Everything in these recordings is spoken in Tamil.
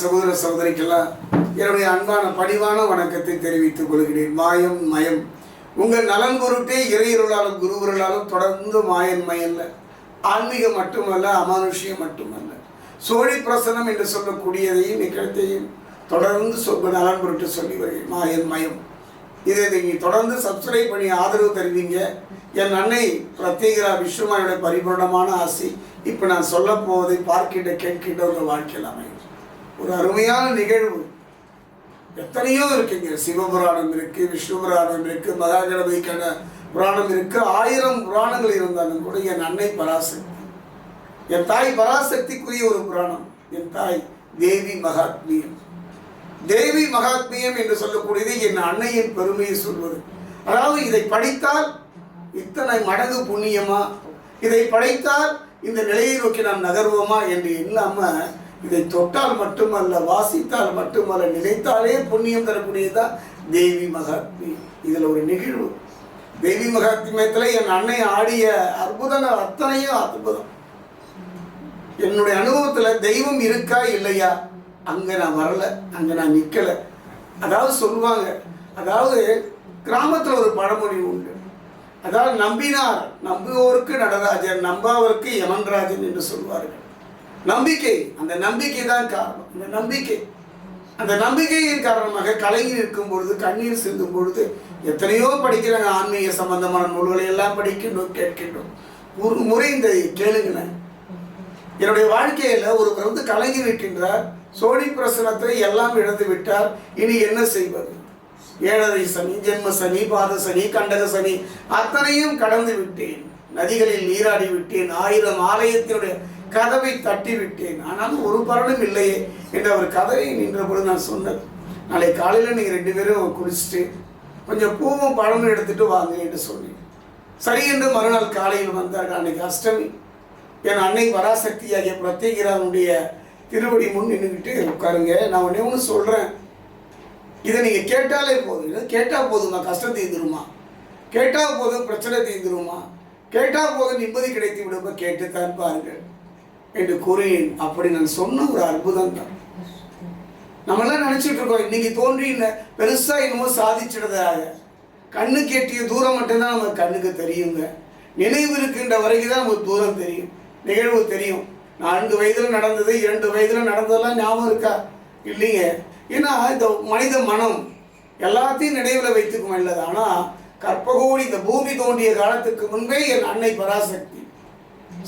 சகோதர சகோதரிக்கெல்லாம் என்னுடைய அன்பான பணிவான வணக்கத்தை தெரிவித்துக் கொள்கிறேன். மாயம் மயம். உங்கள் நலன் பொருட்டே இறையருளாலும் குருவருளாலும் தொடர்ந்து மாயன் மயல்ல ஆன்மீகம் மட்டுமல்ல அமானுஷ்யம் மட்டுமல்ல. சோழி பிரசனம் என்று சொல்லக்கூடியதையும் நிகழ்த்தையும் தொடர்ந்து சொல் நலன் பொருட்டு சொல்லி வருகிறேன். மாயன் மயம். இதை நீங்கள் தொடர்ந்து சப்ஸ்கிரைப் பண்ணி ஆதரவு தருவீங்க. என் அன்னை பிரத்யேகரா விஸ்வமாயோட பரிபூர்ணமான ஆசை. இப்போ நான் சொல்ல போவதை பார்க்கின்ற கேட்கின்ற ஒரு வாழ்க்கையில் அமையும். ஒரு அருமையான நிகழ்வு. எத்தனையோ இருக்குங்க. சிவபுராணம் இருக்கு விஷ்ணு புராணம் இருக்கு மகாகணபதிக்கான புராணம் இருக்கு. ஆயிரம் புராணங்கள் இருந்தாலும் கூட என் அன்னை பராசக்தி. என் தாய் பராசக்திக்குரிய ஒரு புராணம். என் தாய் தேவி மகாத்மியம். தேவி மகாத்மியம் என்று சொல்லக்கூடியது என் அன்னையின் பெருமையை சொல்வது. அதாவது இதை படித்தால் இத்தனை மடங்கு புண்ணியமா? இதை படைத்தால் இந்த நிலையை நோக்கி நாம் நகர்வோமா? என்று இல்லாமல் இதை தொட்டால் மட்டுமல்ல வாசித்தால் மட்டுமல்ல நினைத்தாலே புண்ணியம் தரக்கூடியதா தேவி மகாத்மி. இதில் ஒரு நிகழ்வு. தேவி மகாத்மியத்தில் என் அன்னை ஆடிய அற்புதங்கள் அத்தனையும் அற்புதம். என்னுடைய அனுபவத்தில் தெய்வம் இருக்கா இல்லையா? அங்கே நான் வரல அங்கே நான் நிற்கலை அதாவது சொல்லுவாங்க அதாவது கிராமத்தில் ஒரு பழமொழி உண்டு. அதாவது நம்பினார் நம்புவோருக்கு நடராஜன் நம்பாவருக்கு யமன்ராஜன் என்று சொல்வார்கள். நம்பிக்கை. அந்த நம்பிக்கை தான் காரணம். அந்த நம்பிக்கை. அந்த நம்பிக்கையின் காரணமாக கலங்கி நிற்கும் பொழுது கண்ணீர் சிந்தும் பொழுது எத்தனையோ படிக்கிறாங்க. ஆன்மீக சம்பந்தமான நூல்களை எல்லாம் படிக்கின்றோம் கேட்கின்றோம். ஒரு முறை இந்த கேளுங்களேன். என்னுடைய வாழ்க்கையில் ஒருவர் வந்து கலங்கி நிற்கின்றார். சோழி பிரசனத்தை எல்லாம் இழந்து விட்டார். இனி என்ன செய்வது? ஏழரை சனி ஜென்ம சனி பாத சனி கண்டக சனி அத்தனையும் கடந்து விட்டேன். நதிகளில் நீராடி விட்டேன். ஆயிரம் ஆலயத்தினுடைய கதவை தட்டி விட்டேன் ஆனாலும் ஒரு பலனும் இல்லையே என்று அவர் கதவை நின்ற பொழுது நான் சொன்னது நாளை காலையில் நீங்கள் ரெண்டு பேரும் குளிச்சுட்டு கொஞ்சம் பூவும் பழமும் எடுத்துட்டு வாங்க என்று சொன்னேன். சரி என்று மறுநாள் காலையில் வந்தார்கள் அன்னைக்கு அஷ்டமி. என் அன்னை பராசக்தி ஆகிய பிரத்யேகிரானுடைய திருவடி முன் நின்றுக்கிட்டு உட்காருங்க நான் உடனே ஒன்று சொல்கிறேன் இதை நீங்கள் கேட்டாலே போதும். கேட்டால் போதுமா கஷ்டம் தீர்ந்துருமா? கேட்டால் போதும் பிரச்சனை தீர்ந்துருமா? கேட்டால் போதும் நிம்மதி கிடைத்து விடுமா கேட்டுத்தான் பாருங்கள். என்று கூறினேன் அப்படி நான் சொன்ன ஒரு அற்புதம் தான் நம்மளாம் நினச்சிட்டு இருக்கோம் இன்னைக்கு தோன்றி இந்த பெருசாக என்னமோ சாதிச்சிடுறதாக. கண்ணுக்கு எட்டிய தூரம் மட்டும்தான் நமக்கு கண்ணுக்கு தெரியுங்க. நினைவு இருக்கின்ற வரைக்கும் தான் நமக்கு தூரம் தெரியும் நிகழ்வு தெரியும். நான்கு வயதில் நடந்தது இரண்டு வயதில் நடந்ததெல்லாம் ஞாபகம் இருக்கா? இல்லைங்க. ஏன்னா இந்த மனித மனம் எல்லாத்தையும் நினைவில் வைத்துக்கும் இல்லது ஆனால் கற்பகோடி இந்த பூமி தோண்டிய காலத்துக்கு முன்பே என் அன்னை பராசக்தி.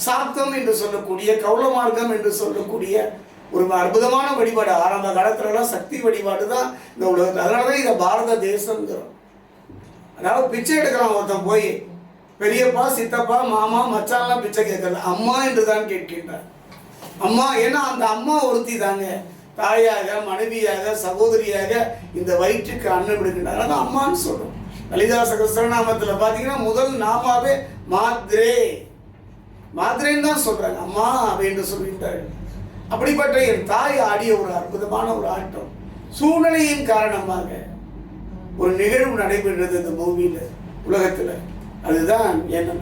சாப்தம் என்று சொல்லக்கூடிய கௌள மார்க்கம் என்று சொல்லக்கூடிய ஒரு அற்புதமான வழிபாடு. ஆரம்ப காலத்துலலாம் சக்தி வழிபாடு தான் இந்த உலகத்தில். அதனால தான் இதை பாரத தேசங்கிறோம் அதாவது பிச்சை எடுக்கிறான் ஒருத்தன் போய். பெரியப்பா சித்தப்பா மாமா மச்சான்லாம் பிச்சை கேட்கல அம்மா என்று தான் கேட்கின்றார். அம்மா ஏன்னா அந்த அம்மா ஒருத்தி தாங்க. தாயாக மனைவியாக சகோதரியாக இந்த வயிற்றுக்கு அண்ணன் விடுகின்றார். அதான் அம்மான்னு சொல்றோம். லலிதா சகஸ்திரநாமத்தில் பார்த்தீங்கன்னா முதல் நாமாவே மாத்ரே. மாத்ரேன்னு தான் சொல்கிறாங்க அம்மா அப்படின்னு சொல்கின்றார்கள் அப்படிப்பட்ட என் தாய் ஆடிய ஒரு அற்புதமான ஒரு ஆட்டம். சூழ்நிலையின் காரணமாக ஒரு நிகழ்வு நடைபெற்றது இந்த பூமியில் உலகத்தில். அதுதான் என்ன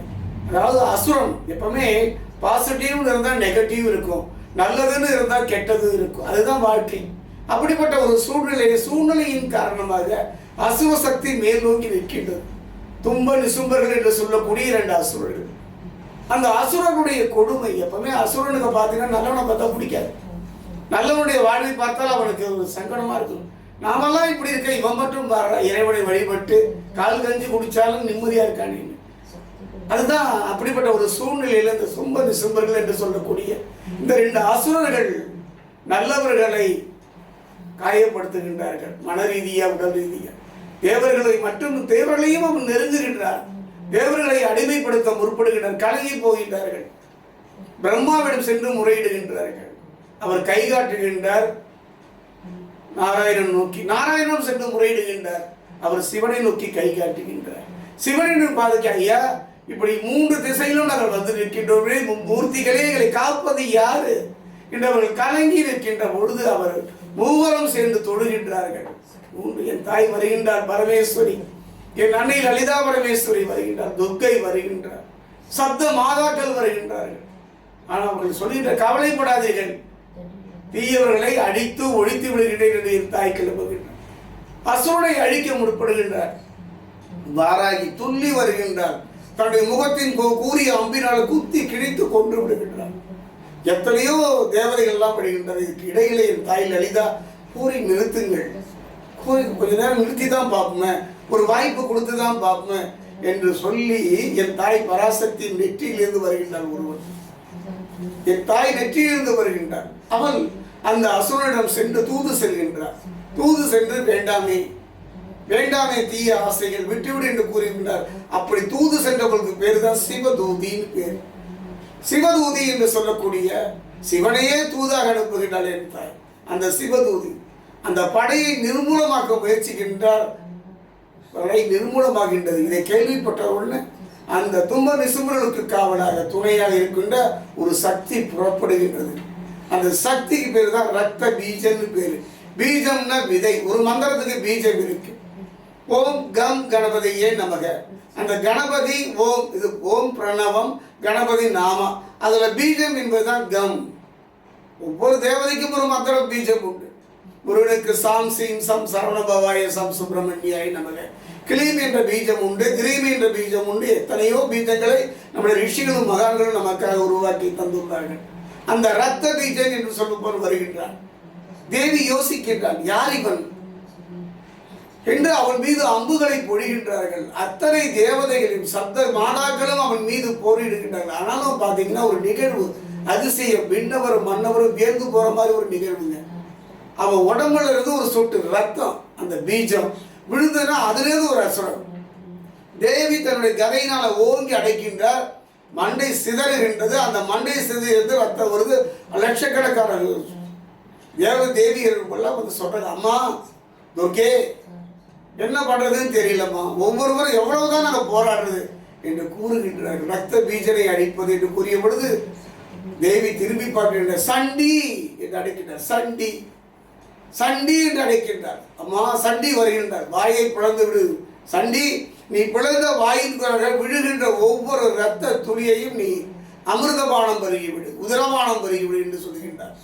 அதாவது அசுரம். எப்பவுமே பாசிட்டிவ்னு இருந்தால் நெகட்டிவ் இருக்கும். நல்லதுன்னு இருந்தால் கெட்டது இருக்கும். அதுதான் வாழ்க்கை. அப்படிப்பட்ட ஒரு சூழ்நிலை சூழ்நிலையின் காரணமாக அசுவ சக்தி மேல் நோக்கி நிற்கின்றது. தும்ப நிசும்பர்கள் என்று சொல்லக்கூடிய இரண்டு அசுரர்கள். அந்த அசுரனுடைய கொடுமை எப்பவுமே அசுரனுக்கு பார்த்தீங்கன்னா நல்லவனை பார்த்தா பிடிக்காது. நல்லவனுடைய வாழ்வை பார்த்தால் அவனுக்கு ஒரு சங்கடமா இருக்கும். நாமெல்லாம் இப்படி இருக்க இவன் மட்டும் பாரு இறைவனை வழிபட்டு கால் கஞ்சி குடிச்சாலும் நிம்மதியா இருக்கானே. அதுதான் அப்படிப்பட்ட ஒரு சூழ்நிலையில இந்த சும்ப நிசும்பர்கள் என்று சொல்லக்கூடிய இந்த ரெண்டு அசுரர்கள் நல்லவர்களை காயப்படுத்துகின்றார்கள். மன ரீதியா உடல் ரீதியா. தேவர்களை மட்டும் தேவர்களையும் அவன் நெருங்குகின்றார். தேவர்களை அடிமைப்படுத்த முற்படுகின்றனர் கலங்கி போகின்றார்கள். பிரம்மாவிடம் சென்று முறையிடுகின்றார்கள். அவர் கை காட்டுகின்றார். நாராயணன் நோக்கி நாராயணன் சென்று முறையிடுகின்றார். அவர் சிவனை நோக்கி கை காட்டுகின்றார். சிவனின் பாதைக்கு ஐயா இப்படி மூன்று திசையிலும் நாங்கள் வந்து நிற்கின்றோமே மூர்த்திகளே எங்களை காப்பது யாரு? என்று அவர்கள் கலங்கி நிற்கின்ற பொழுது அவர் மூவரும் சேர்ந்து தொழுகின்றார்கள். மூன்று என் தாய் வருகின்றார் பரமேஸ்வரி. என் அன்னை லலிதா பரமேஸ்வரி வருகின்றார் துர்கை வருகின்றார் சப்த மாதாக்கள் வருகின்றார்கள். ஆனால் அவர்கள் சொல்கின்ற கவலைப்படாதீர்கள் தீயவர்களை அடித்து ஒழித்து விடுகின்றேன் என்று என் தாய் கிளம்புகின்றார் அசுரனை அழிக்க முற்படுகின்றார். வாராகி துள்ளி வருகின்றார். தன்னுடைய முகத்தின் கூறிய அம்பினால் குத்தி கிழித்து கொன்று விடுகின்றார். எத்தனையோ தேவதைகள் எல்லாம் படுகின்றன இதுக்கு இடையிலே என் தாய் லலிதா கூறி நிறுத்துங்கள். கூறி கொஞ்ச நேரம் நிறுத்தி தான் பார்ப்போமே. ஒரு வாய்ப்பு கொடுத்து தான் பார்ப்போமே என்று சொல்லி என் தாய் பராசக்தியின் நெற்றியிலிருந்து வருகின்றார் ஒருவன். என் தாய் நெற்றியிலிருந்து வருகின்றார் அவள் அந்த அசுரனிடம் சென்று தூது செல்கின்றார் தூது சென்று வேண்டாமே வேண்டாமே தீய ஆசைகள் விட்டுவிடு என்று கூறுகின்றார். அப்படி தூது சென்றவர்களுக்கு பேர் தான் சிவதூதின்னு பேர். சிவதூதி என்று சொல்லக்கூடிய சிவனையே தூதாக அனுப்புகின்றாள் என் தாய். அந்த சிவதூதி அந்த படையை நிர்மூலமாக்க முயற்சிக்கின்றார். படை நிர்மூலமாகின்றது. இதை கேள்விப்பட்ட உடனே அந்த தும்ப நிசுமர்களுக்கு காவலாக துணையாக இருக்கின்ற ஒரு சக்தி புறப்படுகின்றது. அந்த சக்திக்கு பேர் தான் ரத்த பீஜம்னு பேர். பீஜம்னா விதை. ஒரு மந்திரத்துக்கு பீஜம் இருக்கு. ஓம் கம் கணபதியே நமக. அந்த கணபதி ஓம் இது ஓம் பிரணவம் கணபதி நாமா. அதில் பீஜம் என்பதுதான் கம். ஒவ்வொரு தேவதைக்கும் ஒரு மந்திர பீஜம் உண்டு. முருகனுக்கு சாம் சீம் சம் சரவணபவாய சம் சுப்பிரமணியாய் நமக. கிளீம் என்ற பீஜம் உண்டு கிரீம் என்ற பீஜம் உண்டு. எத்தனையோ பீஜங்களை நம்முடைய ரிஷிகளும் மகான்களும் நமக்காக உருவாக்கி தந்துள்ளார்கள். அந்த ரத்த பீஜம் என்று சொல்லும்போது வருகின்றான் தேவி யோசிக்கின்றான் யார் இவன்? என்று அவன் மீது அம்புகளை பொழிகின்றார்கள். அத்தனை தேவதைகளின் சப்த மாணாக்களும் அவன் மீது போரிடுகின்றார்கள். ஆனாலும் பார்த்தீங்கன்னா ஒரு நிகழ்வு அதிசயம். விண்ணவரும் மன்னவரும் வியந்து போற மாதிரி ஒரு நிகழ்வுங்க. அவன் உடம்புல இருந்து ஒரு சொட்டு ரத்தம் அந்த பீஜம். விழுந்ததுன்னா அதுலேருந்து ஒரு அசுரம். தேவி தன்னுடைய கதையினால் ஓங்கி அடைக்கின்றார். மண்டை சிதறுகின்றது. அந்த மண்டை சிதறிலிருந்து ரத்தம் வருது. லட்சக்கணக்கான தேவ தேவியர்கள் வந்து சொல்றாங்க அம்மா துர்கே என்ன பண்றதுன்னு தெரியலம்மா. ஒவ்வொருவரும் எவ்வளவுதான் நாங்கள் போராடுறது என்று கூறுகின்றார் ரத்த பீஜனை அடிப்பது என்று கூறிய பொழுது தேவி திரும்பி பார்க்கின்ற சண்டி என்று அடைக்கின்றார். சண்டி. சண்டி என்று அழைக்கின்றார். அம்மா சண்டி வருகின்றார். வாயை பிளந்து விடு. சண்டி நீ பிளந்த வாயின் விழுகின்ற ஒவ்வொரு இரத்த துளியையும் நீ அமிர்தபானம் பருகிவிடு உதரபானம் பருகிவிடு என்று சொல்கின்றார்.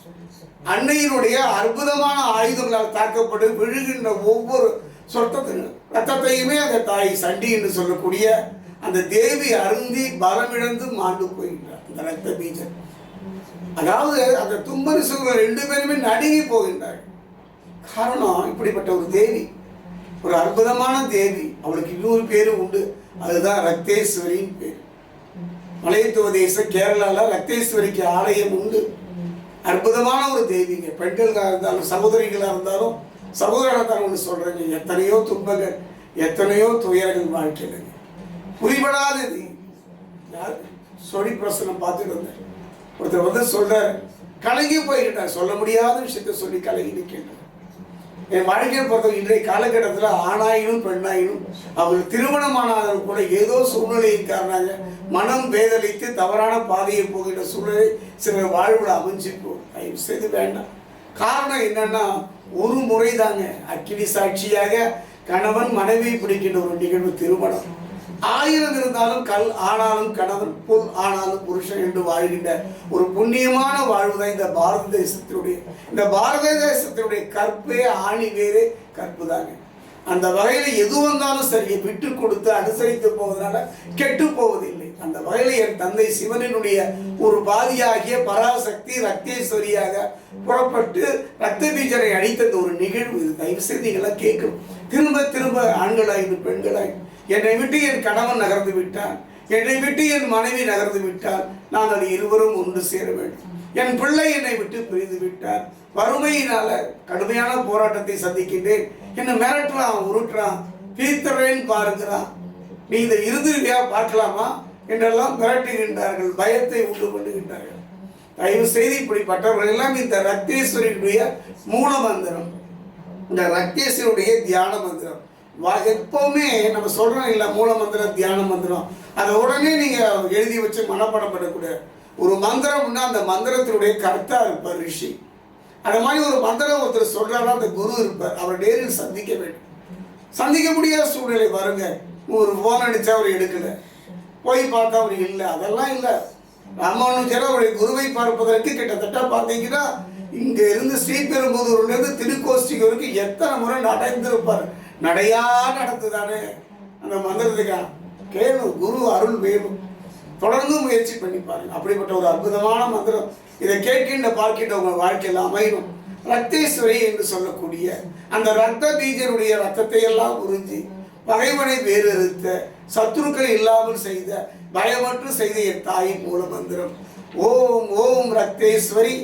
அன்னையினுடைய அற்புதமான ஆயுதங்களால் தாக்கப்பட்டு விழுகின்ற ஒவ்வொரு சொத்தத்தையும் ரத்தத்தையுமே அந்த தாய் சண்டி என்று சொல்லக்கூடிய அந்த தேவி அருந்தி பலமிழந்து மாண்டு போகின்றார். அந்த ரத்த பீஜம் அதாவது அந்த தும்பரிசுகள் ரெண்டு பேருமே நடுங்கி போகின்றார்கள். காரணம் இப்படிப்பட்ட ஒரு தேவி ஒரு அற்புதமான தேவி அவளுக்கு இன்னொரு பேரும் உண்டு. அதுதான் ரத்தேஸ்வரின்னு பேர். மலையத்துவ கேரளாவில் கேரளால ஆலயம் உண்டு. அற்புதமான ஒரு தேவிங்க பெண்களாக இருந்தாலும் சகோதரிகளாக இருந்தாலும் சகோதரத்தான் ஒன்று சொல்கிறேங்க எத்தனையோ துன்பங்கள் எத்தனையோ துயரங்கள் வாழ்க்கையிலங்க புரிபடாதது. யார்? சொடி பிரசனம் பார்த்துட்டு வந்தேன். ஒருத்தர் வந்து சொல்கிறார் கலங்கி போய்கிட்டார் சொல்ல முடியாத விஷயத்தை சொல்லி கலங்கி நிற்கின்றார் என் வாழ்க்கையை பொறுத்த இன்றைய காலகட்டத்தில் ஆணாயினும் பெண்ணாயினும் அவர்கள் திருமணமானாலும் கூட ஏதோ சூழ்நிலையின் காரணமாக மனம் வேதளித்து தவறான பாதையை போகின்ற சூழ்நிலை சிலர் வாழ்வில் அமைஞ்சிருக்கும் தயவு செய்து வேண்டாம். காரணம் என்னன்னா ஒரு முறை தாங்க அக்கினி சாட்சியாக கணவன் மனைவி பிடிக்கின்ற ஒரு நிகழ்வு திருமணம். ஆயிரம் இருந்தாலும் கல் ஆனாலும் கணவன் புல் ஆனாலும் புருஷன் என்று வாழ்கின்ற ஒரு புண்ணியமான வாழ்வு தான் இந்த பாரத தேசத்தினுடைய. இந்த பாரத தேசத்தினுடைய கற்பே ஆணி வேறே கற்பு தாங்க அந்த வகையில் எது வந்தாலும் சரி விட்டு கொடுத்து அனுசரித்து போவதனால கெட்டு போவதில்லை. அந்த வகையில் என் தந்தை சிவனினுடைய ஒரு பாதியாகிய பராசக்தி ரத்தேஸ்வரியாக புறப்பட்டு ரத்த பீஜரை அடித்த ஒரு நிகழ்வு. இது தயவு செய்து நீங்களாம் கேட்கணும். திரும்ப திரும்ப ஆண்களாயினும் பெண்களாய் என்னை விட்டு என் கணவன் நகர்ந்து விட்டான் என்னை விட்டு என் மனைவி நகர்ந்து விட்டால் நாங்கள் இருவரும் ஒன்று சேர வேண்டும். என் பிள்ளை என்னை விட்டு பிரிந்து விட்டார். வறுமையினால கடுமையான போராட்டத்தை சந்திக்கின்றேன். என்னை மிரட்டுறான் உருட்டுறான் பிரித்தவேன் பாருங்கிறான். நீ இந்த இருந்துருவியா பார்க்கலாமா? என்றெல்லாம் மிரட்டுகின்றார்கள் பயத்தை உண்டு பண்ணுகின்றார்கள். தயவு செய்து இப்படிப்பட்டவர்கள் எல்லாம் இந்த ரத்தேஸ்வரனுடைய மூல மந்திரம். இந்த ரத்தேஸ்வரனுடைய தியான மந்திரம். வா- எப்பவுமே நம்ம சொல்றோம் இல்லை மூல மந்திரம் தியான மந்திரம். அதை உடனே நீங்கள் எழுதி வச்சு மனப்பாடம் பண்ணக்கூடாது ஒரு மந்திரம்னா அந்த மந்திரத்தினுடைய கர்த்தா இருப்பார் ரிஷி. அந்த மாதிரி ஒரு மந்திரம் ஒருத்தர் சொல்றாருன்னா அந்த குரு இருப்பார். அவர் நேரில் சந்திக்க வேண்டும். சந்திக்க முடியாத சூழ்நிலை வருங்க ஒரு ஃபோன் அடிச்சா அவர் எடுக்கல. போய் பார்த்தா அவர் இல்லை. அதெல்லாம் இல்லை. ராமானுஜர் அவருடைய குருவை பார்ப்பதற்கு கிட்டத்தட்ட பார்த்தீங்கன்னா இங்க இருந்து ஸ்ரீபெரும்புதூர்லேருந்து திருக்கோஷ்டிக்கு வரைக்கும் எத்தனை முறை நடந்திருப்பார். நடையா நடத்துதானே? அந்த மந்திரத்துக்கா? கேளு குரு அருள் வேணும். தொடர்ந்து முயற்சி பண்ணி பாருங்க. அப்படிப்பட்ட ஒரு அற்புதமான மந்திரம். இதை கேட்கின்ற பார்க்கின்ற உங்க வாழ்க்கையில் அமையும் ரத்தேஸ்வரி என்று சொல்லக்கூடிய அந்த ரத்த பீஜருடைய ரத்தத்தை எல்லாம் உறிஞ்சி பகைவனை வேறறுத்த சத்துருக்களை இல்லாமல் செய்த பயமற்று செய்த என் தாயின் மூல மந்திரம். ஓம் ஓம் ரத்தேஸ்வரி.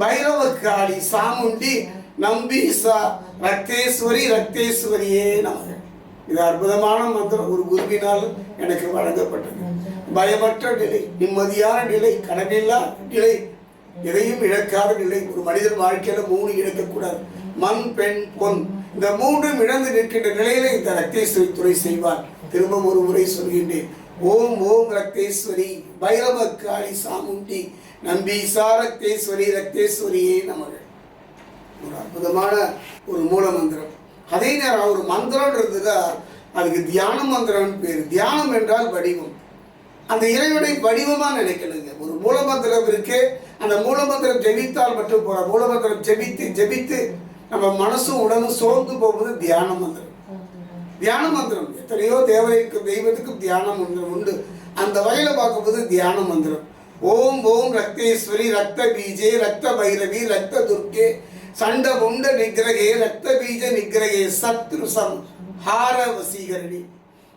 பைரவ காளி சாமுண்டி நம்பீசா ரக்தேஸ்வரி ரக்தேஸ்வரியே நமக. இது அற்புதமான மந்திரம். ஒரு குருவினால் எனக்கு வழங்கப்பட்டது. பயமற்ற நிலை நிம்மதியான நிலை கடனில்லா நிலை எதையும் இழக்காத நிலை. ஒரு மனிதன் வாழ்க்கையில மூணு இழக்கக்கூடாது. மண் பெண் பொன். இந்த மூன்றும் இழந்து நிற்கின்ற நிலையில இந்த ரத்தேஸ்வரி துறை செய்வார். திரும்ப ஒரு முறை சொல்கின்றேன். ஓம் ஓம் ரத்தேஸ்வரி பைரவ காளி சாமுண்டி நம்பீசா ரத்தேஸ்வரி ரத்தேஸ்வரியே நமகள் ஒரு அற்புதமான ஒரு மூல மந்திரம். அதே நேரம் ஒரு மந்திரம்ன்றதுக்கு அதுக்கு தியான மந்திரம்னு பேர். தியானம் என்றால் வடிவம். அந்த இறைவனை வடிவமாக நினைக்கணுங்க. ஒரு மூலமந்திரம் இருக்கு அந்த மூலமந்திரம் ஜெபித்தால் மட்டும் போற. மூலமந்திரம் ஜெபித்து ஜெபித்து நம்ம மனசும் உடலும் சோர்ந்து போகும்போது தியான மந்திரம். தியான மந்திரம். எத்தனையோ தேவதைக்கும் தெய்வத்துக்கும் தியான மந்திரம் உண்டு. அந்த வகையில் பார்க்கும்போது தியான மந்திரம். ஓம் ஓம் ரக்தேஸ்வரி ரத்த பீஜே ரத்த பைரவி ரத்த துர்க்கே சண்டகுண்ட நிகிரகே ரத்த பீஜ நிகிரகே சத்ருசம் ஹார வசீகரணி.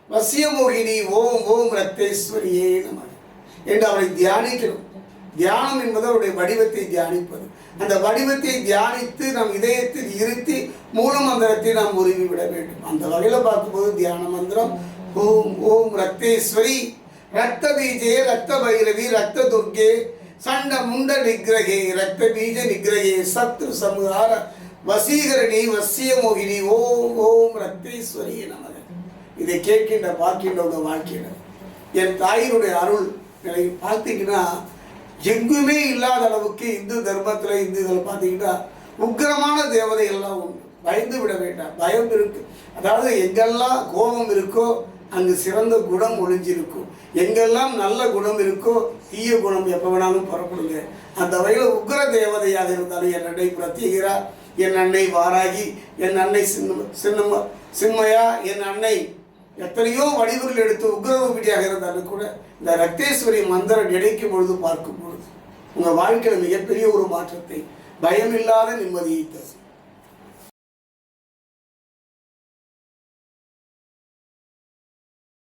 வசியமோகினி ஓம் ஓம் ரத்தேஸ்வரியே நம. என்று அவரை தியானிக்கிறோம் தியானம் என்பது அவருடைய வடிவத்தை தியானிப்பது. அந்த வடிவத்தை தியானித்து நம் இதயத்தில் இருத்தி மூல மந்திரத்தை நாம் உருவி விட வேண்டும். அந்த வகையில் பார்க்கும்போது தியான மந்திரம் ஓம் ஓம் ரத்தேஸ்வரி ரத்த பீஜே ரத்த பைரவி ரத்த துர்கே சண்ட முண்ட நிகிரகே ரத்த பீஜ நிகிரகே சத்ரு சமுதார வசீகரணி வசியமோகினி ஓம் ஓம் ரத்தேஸ்வரி நமக. இதை கேட்கின்ற பார்க்கின்ற வாழ்க்கையிடம் என் தாயினுடைய அருள் நிலை பார்த்தீங்கன்னா எங்குமே இல்லாத அளவுக்கு இந்து தர்மத்தில் இந்து இதில் பார்த்தீங்கன்னா உக்கிரமான தேவதை எல்லாம் உண்டு. பயந்து விட வேண்டாம். பயம் இருக்கு. அதாவது எங்கெல்லாம் கோபம் இருக்கோ அங்கு சிறந்த குணம் ஒளிஞ்சிருக்கும். எங்கெல்லாம் நல்ல குணம் இருக்கோ தீய குணம் எப்போ வேணாலும் புறப்படுங்க. அந்த வகையில் உக்கிர தேவதையாக இருந்தாலும் என் அன்னை பிரத்யேகிறா என் அன்னை வாராகி என் அன்னை சின்ன சின்னம சிம்மையா என் அன்னை எத்தனையோ வடிவுகள் எடுத்து உக்ரரூபிடியாக இருந்தாலும் கூட இந்த ரத்தேஸ்வரி மந்திரம் நினைக்கும் பொழுது பார்க்கும் பொழுது உங்கள் வாழ்க்கையில் மிகப்பெரிய ஒரு மாற்றத்தை பயமில்லாத நிம்மதியை தரும்.